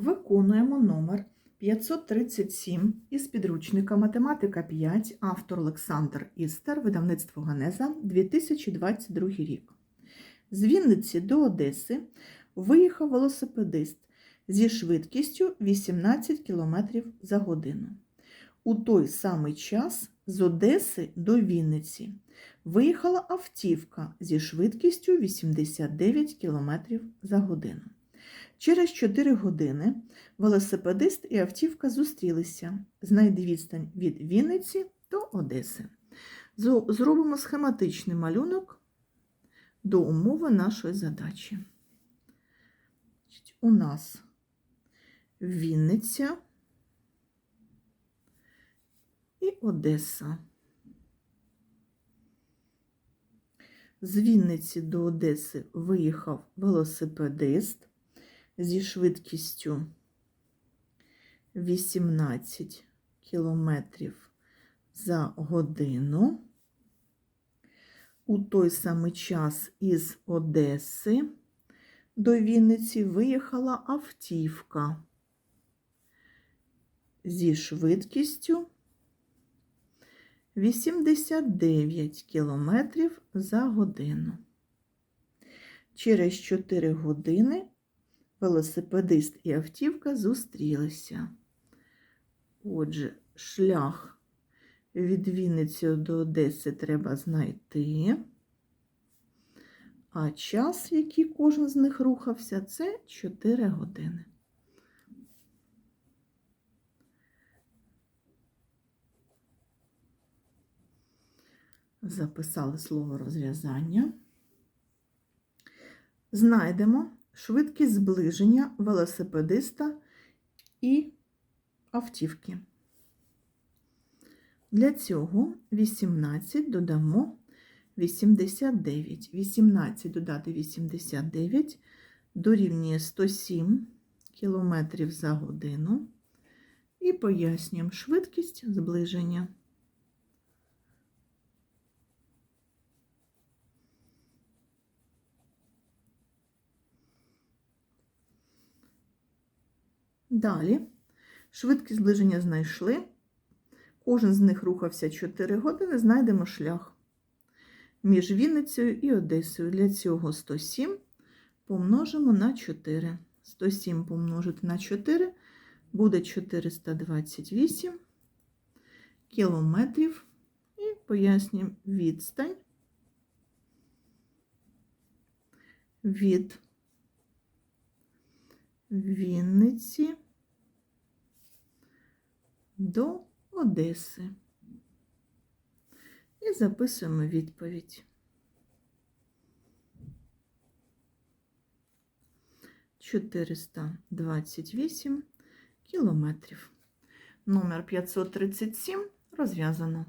Виконуємо номер 537 із підручника Математика 5, автор Олександр Істер, видавництво Ганеза, 2022 рік. З Вінниці до Одеси виїхав велосипедист зі швидкістю 18 км за годину. У той самий час з Одеси до Вінниці виїхала автівка зі швидкістю 89 км за годину. Через 4 години велосипедист і автівка зустрілися. Знайди відстань від Вінниці до Одеси. Зробимо схематичний малюнок до умови нашої задачі. У нас Вінниця і Одеса. З Вінниці до Одеси виїхав велосипедист швидкістю 18 кілометрів за годину. У той самий час із Одеси до Вінниці виїхала автівка зі швидкістю 89 кілометрів за годину. Через 4 години велосипедист і автівка зустрілися. Отже, шлях від Вінниці до Одеси треба знайти. А час, який кожен з них рухався, це 4 години. Записали слово розв'язання. Знайдемо швидкість зближення велосипедиста і автівки. Для цього 18 додамо 89. 18 додати 89 дорівнює 107 км за годину. І пояснюємо швидкість зближення. Далі швидкість зближення знайшли. Кожен з них рухався 4 години, знайдемо шлях між Вінницею і Одесою. Для цього 107 помножимо на 4. 107 помножити на 4 буде 428 кілометрів. І пояснюємо відстань від Вінниці до Одеси. І записуємо відповідь. Чотириста двадцять вісім кілометрів. Номер 537 розв'язано.